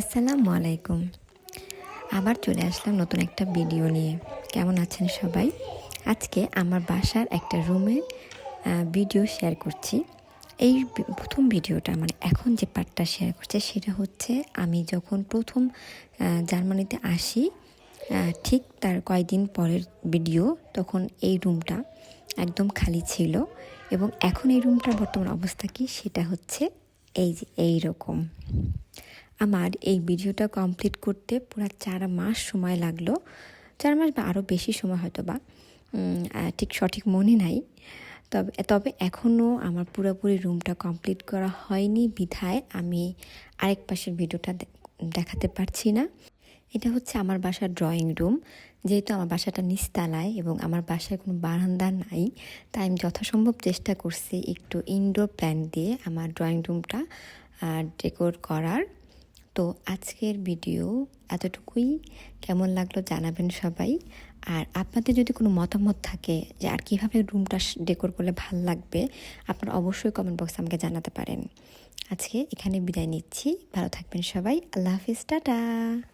আসসালামু আলাইকুম। আবার চলে আসলাম নতুন একটা ভিডিও নিয়ে। কেমন আছেন সবাই? আজকে আমার বাসার একটা রুমের ভিডিও শেয়ার করছি। এই প্রথম ভিডিওটা মানে এখন যে পার্টটা শেয়ার করছে, সেটা হচ্ছে আমি যখন প্রথম জার্মানিতে আসি ঠিক তার কয়েকদিন পরের ভিডিও, তখন এই রুমটা একদম খালি ছিল। এবং এখন এই রুমটার বর্তমান অবস্থা কি, সেটা হচ্ছে এই যে এই রকম আমার এই ভিডিওটা কমপ্লিট করতে পুরো চার মাস সময় লাগল। চার মাস বা আরও বেশি সময় হয়তো বা ঠিক সঠিক মনে নাই। তবে তবে এখনও আমার পুরোপুরি রুমটা কমপ্লিট করা হয়নি বিধায় আমি আরেক পাশের ভিডিওটা দেখাতে পারছি না। এটা হচ্ছে আমার বাসার ড্রয়িং রুম যেহেতু আমার বাসাটা নিচতলায় এবং আমার বাসায় কোনো বারান্দা নাই, তাই আমি যথাসম্ভব চেষ্টা করছি একটু ইনডোর প্ল্যান দিয়ে আমার ড্রয়িং রুমটা ডেকোর করার। তো আজকের ভিডিও এতটুকুই। কেমন লাগল জানাবেন সবাই। আর আপনাদের যদি কোনো মতামত থাকে যে আর কীভাবে রুমটা ডেকোর করলে ভালো লাগবে, আপনারা অবশ্যই কমেন্ট বক্সে আমাকে জানাতে পারেন। আজকে এখানে বিদায় নিচ্ছি। ভালো থাকবেন সবাই। আল্লাহ হাফিজ। টাটা!